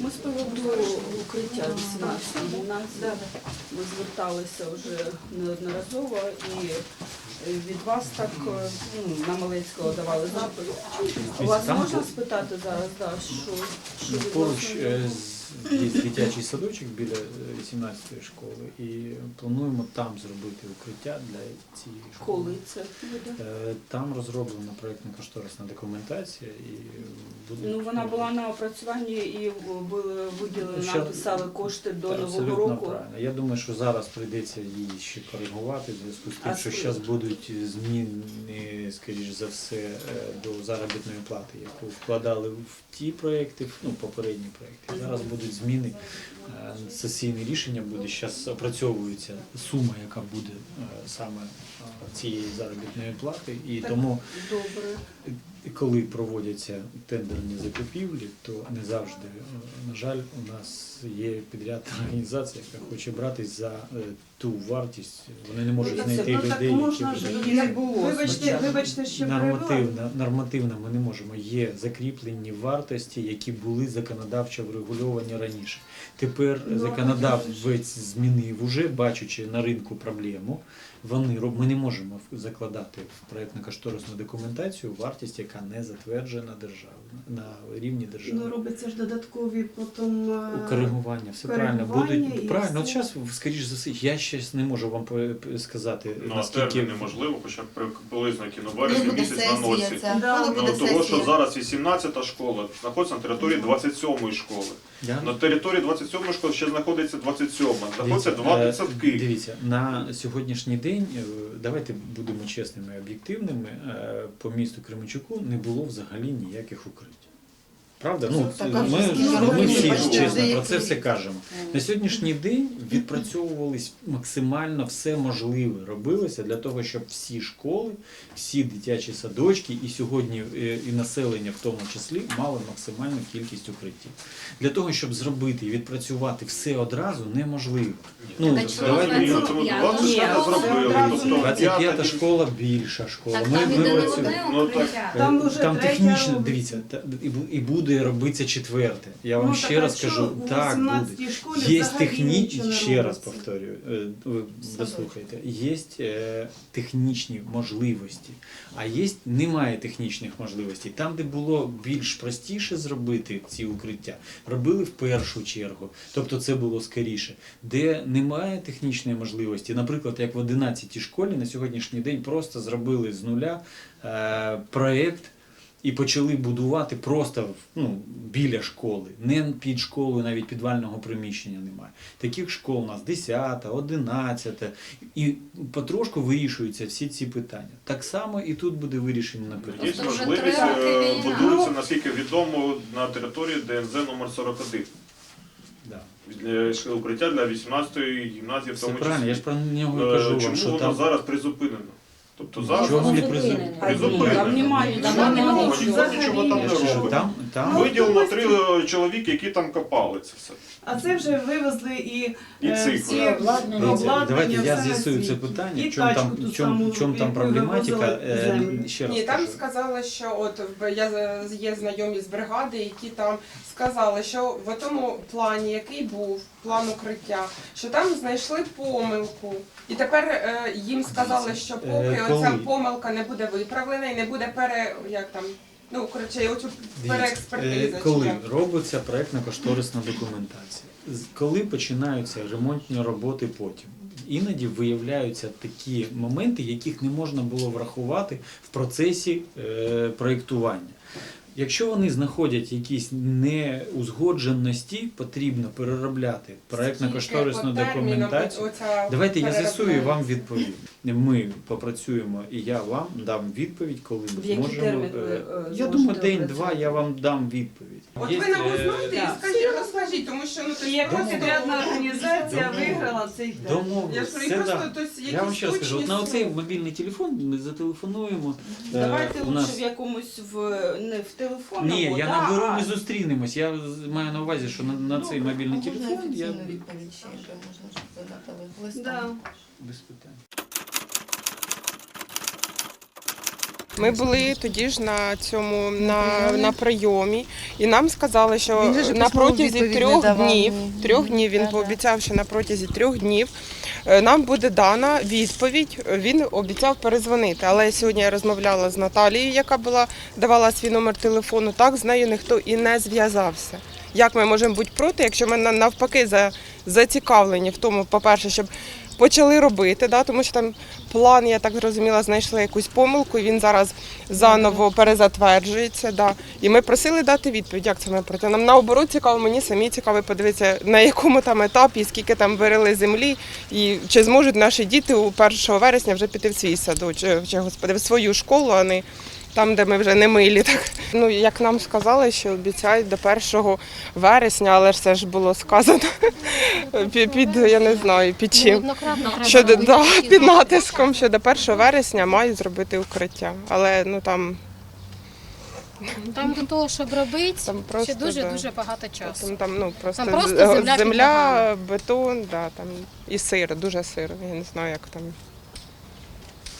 Ми з приводу укриття 18 гімназії. Ми зверталися вже неодноразово і е, від вас так е, ну, на Малецького давали заповідь. У вас можна спитати зараз, да, що, що Поруч відносно е, з- є дитячий садочок біля 18-ї школи, і плануємо там зробити укриття для цієї школи. коли це буде? Е, Там розроблена проєктно-кошторисна документація і буде. Ну вона була на опрацюванні і були виділені, написали кошти до Так, нового року. правильно. Я думаю, що зараз прийдеться її ще коригувати в зв'язку з тим, А що зараз будуть зміни, скоріш за все, е, до заробітної плати, яку вкладали в ті проекти, ну попередні проекти. Зараз будуть зміни. Е, Сесійне рішення буде зараз опрацьовується сума, яка буде е, саме е, цієї заробітної плати, і Так. тому Добре. коли проводяться тендерні закупівлі, то не завжди, на жаль, у нас є підрядна організація, яка хоче братись за ту вартість. Вони не можуть Ну, так знайти Ну людей, можна які будуть. Не було Вибачте, вибачте, що перебила. Нормативно, нормативно ми не можемо. Є закріплені вартості, які були законодавчо врегульовані раніше. Тепер Ну, законодавець змінив уже, бачучи на ринку проблему. Вони роб- ми не можемо в- закладати в проєктно-кошторисну документацію вартість, яка не затверджена державою на рівні Ну, держави. робиться ж додаткові потім. е, коригування, все правильно. Будуть правильно. От все. зараз, скоріш за все, я ще не можу вам сказати, Ну, а наскільки неможливо, хоча б приблизно Коли місяць наносить. ця? Да, ну, Ну, того, що зараз 18-та школа знаходиться на території 27-ї школи. Я- На території 27-ї школи ще знаходиться 27-ма. Знаходиться два е, дитсадки. Дивіться, на сьогоднішній день, е, давайте будемо чесними і об'єктивними, е, по місту Кременчуку не було взагалі ніяких укриттів. Правда? Ну, це- ми, ми всі чесно про це все кажемо. На сьогоднішній день відпрацьовувались максимально все можливе робилося для того, щоб всі школи, всі дитячі садочки і сьогодні е, і населення в тому числі мали максимальну кількість укриттів. Для того, щоб зробити і відпрацювати все одразу, неможливо. Ну, давайте Ні, ну, ви- тому Ні, 25 ну, зробили. одразу Тобто 25 п'ята- школа більша школа. Ми, там ми працюємо. Ну. Там третя технічно, дивіться, і бу- і буде робитися четверте. Я вам Ну, ще так, раз кажу, так буде. Є технічні, ще раз повторюю, е, ви дослухайте, є е, технічні можливості, а є немає технічних можливостей. Там, де було більш простіше зробити ці укриття, робили в першу чергу, тобто це було скоріше. Де немає технічної можливості, наприклад, як в 11 школі на сьогоднішній день просто зробили з нуля е, проєкт і почали будувати просто ну, біля школи, не під школою, навіть підвального приміщення немає. Таких школ у нас 10, 11, і потрошку вирішуються всі ці питання. Так само і тут буде вирішено наперед. Є можливість е, будується, наскільки відомо, на території ДНЗ номер 41. Да. Для укриття для 18-ї гімназії в Все тому правильно, я ж числі. про нього і Е, кажу вам, Чому що воно там зараз призупинено? Тобто зараз Чого не призупинено. Там немає Там немає Ніхто Там нічого там не робить. там, там Ну, Виділено три е, чоловіки, які там копали це все. А це вже вивезли і, І е, цифри. всі Обладнання. обладнання, Давайте я все на з'ясую це питання, в чому там, ту в чому, саму, в чому там яку проблематика. вивозили Е, землю. Ще раз Ні, там кажу. сказали, що от в- я з- є знайомі з бригади, які там сказали, що в тому плані, який був план укриття, що там знайшли помилку. І тепер е, їм сказали, що поки Е, оця помилка не буде виправлена і не буде пере як там. Ну, коротше, я хочу переекспертиза. е, коли робиться проєктно-кошторисна документація, коли починаються ремонтні роботи потім, іноді виявляються такі моменти, яких не можна було врахувати в процесі е, проєктування. Якщо вони знаходять якісь неузгодженості, потрібно переробляти термінам документацію. Давайте я з'ясую і вам відповім. Ми попрацюємо і я вам дам відповідь, коли ми зможемо. термін ви, е, е, Я думаю, день-два я вам дам відповідь. От Є, ви нам е, знаєте і скажіть, розкажіть, тому що ну то просто- підрядна організація виграла цей тендер? Я ж Це просто да. Я вам ще скажу, от на оцей мобільний телефон ми зателефонуємо. Е, Давайте лучше нас- в якомусь в не в телефонному, Ні, я да, наберу, а ми зустрінемось. Я з- маю на увазі, що на, на цей Добре, мобільний а можна телефон я офіційну відповідь ще, можна щоб задати ви Да. без питань. Ми були тоді ж на цьому на, на прийомі, і нам сказали, що Він же ж на письмову протязі відповідь не трьох давав, днів, ні. трьох днів він Да-да. пообіцяв, що на протязі трьох днів нам буде дана відповідь. Він обіцяв перезвонити. Але сьогодні я розмовляла з Наталією, яка була давала свій номер телефону. Так з нею ніхто і не зв'язався. Як ми можемо бути проти, якщо ми навпаки за, зацікавлені в тому, по-перше, щоб почали робити, да, тому що там план, я так зрозуміла, знайшли якусь помилку, і він зараз заново перезатверджується. Да. І ми просили дати відповідь, як це ми проти. Нам наоборот цікаво, мені самі цікаво подивитися, на якому там етапі, скільки там вирили землі, і чи зможуть наші діти у 1 вересня вже піти в свій садок, чи, чи господи, в свою школу, а не там, де ми вже не милі. Так. Ну, як нам сказали, що обіцяють до 1 вересня, але ж це ж було сказано під, під я не знаю, під чим. Що да, під натиском, що до 1 вересня мають зробити укриття. Але ну там, Там до того, щоб робити, там ще дуже да. дуже багато часу. Там, там, ну, просто, Там просто земля земля бетон, да, там, і сир, дуже сир. Я не знаю, як там.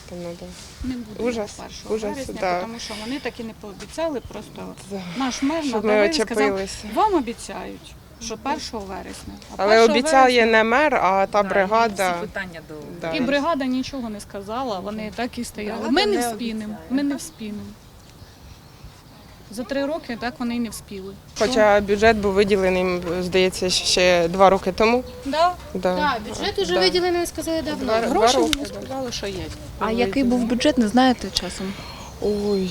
Там ну. Не буде Ужас, 1 ужас, вересня, да. тому що вони так і не пообіцяли. Просто Да. наш мер Щоб ми надавив і сказав, очепилися. вам обіцяють, що 1 вересня. А Але 1 обіцяє вересня- не мер, а та бригада. Всі питання до Да. І бригада нічого не сказала, вони так і стояли. Бригада Ми не не вспінемо, ми не вспінемо. За три роки так вони і не вспіли. Хоча бюджет був виділений, здається, ще два роки тому. Да. Да. Так, бюджет уже Да. виділений, сказали давно. Два, два Гроші роки. вони сказали, що є. А який був бюджет, не знаєте часом? Ой,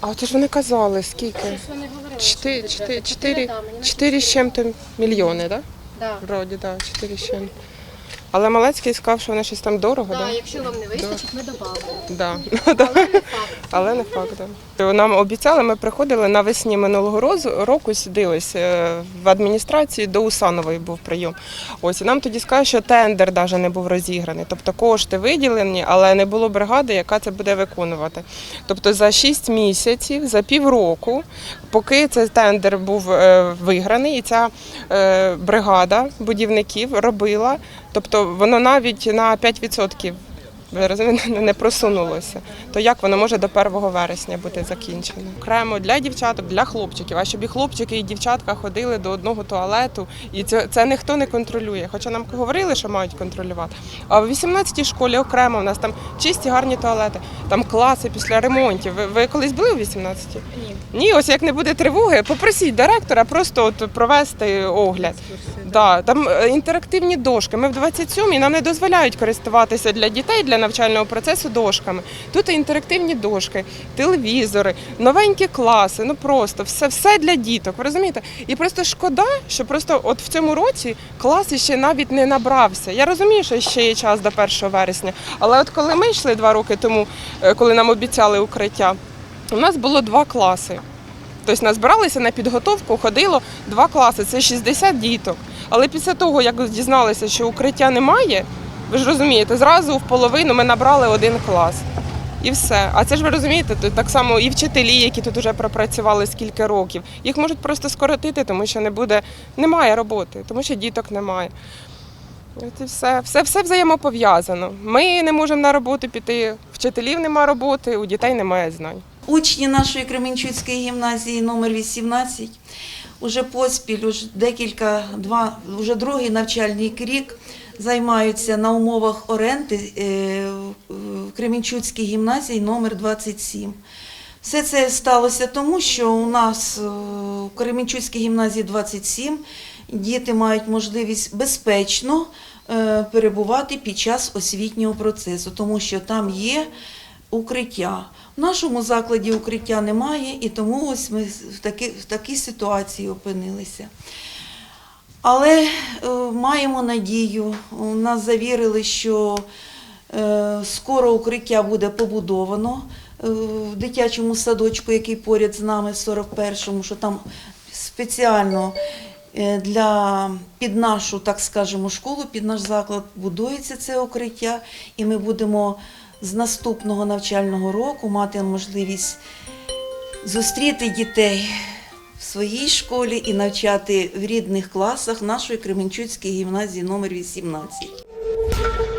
а це ж вони казали, скільки? Щось вони говорили. Чотири, що чотири, бюджет. чотири, там, мені чотири з чим-то мільйони, так? Да. Вроді, так, чотири з чим. Але Малецький сказав, що вони щось там дорого, Да, так? якщо вам не вистачить, ми додамо. Да. Але не факт. Але не факт. Да. Нам обіцяли, ми приходили навесні минулого року, сюди ось е, в адміністрації до Усанової був прийом. Ось і нам тоді сказали, що тендер навіть не був розіграний. Тобто кошти виділені, але не було бригади, яка це буде виконувати. Тобто за 6 місяців, за півроку, поки цей тендер був е, виграний, і ця е, бригада будівників робила, тобто воно навіть на 5% ви розумієте, не просунулося. То як воно може до 1 вересня бути закінчено? Окремо для дівчаток, для хлопчиків, а щоб і хлопчики, і дівчатка ходили до одного туалету, і це, це ніхто не контролює. Хоча нам говорили, що мають контролювати. А в 18-й школі окремо у нас там чисті гарні туалети, там класи після ремонтів. Ви, ви колись були в 18-й? Ні. Ні, ось як не буде тривоги, попросіть директора просто от провести огляд. Да, там е, інтерактивні дошки. Ми в 27-й нам не дозволяють користуватися для дітей для навчального процесу дошками. Тут інтерактивні дошки, телевізори, новенькі класи. Ну просто все, все для діток. Ви розумієте? І просто шкода, що просто от в цьому році клас ще навіть не набрався. Я розумію, що ще є час до 1 вересня. Але от коли ми йшли два роки тому, е, коли нам обіцяли укриття, у нас було два класи. Тобто назбиралися на підготовку, ходило два класи, це 60 діток. Але після того, як дізналися, що укриття немає, ви ж розумієте, зразу в половину ми набрали один клас. І все. А це ж ви розумієте, то так само і вчителі, які тут вже пропрацювали скільки років, їх можуть просто скоротити, тому що не буде, немає роботи, тому що діток немає. От і все. все, все взаємопов'язано. Ми не можемо на роботу піти, вчителів немає роботи, у дітей немає знань. Учні нашої Кременчуцької гімназії номер 18 уже поспіль, уже декілька, два, вже другий навчальний рік займаються на умовах оренди е, в Кременчуцькій гімназії номер 27. Все це сталося тому, що у нас е, в Кременчуцькій гімназії 27 діти мають можливість безпечно е, перебувати під час освітнього процесу, тому що там є укриття. В нашому закладі укриття немає, і тому ось ми в такі, в такій ситуації опинилися. Але е, маємо надію, нас завірили, що е, скоро укриття буде побудовано е, в дитячому садочку, який поряд з нами в 41-му, що там спеціально для під нашу, так скажемо, школу, під наш заклад будується це укриття, і ми будемо з наступного навчального року мати можливість зустріти дітей в своїй школі і навчати в рідних класах нашої Кременчуцької гімназії номер 18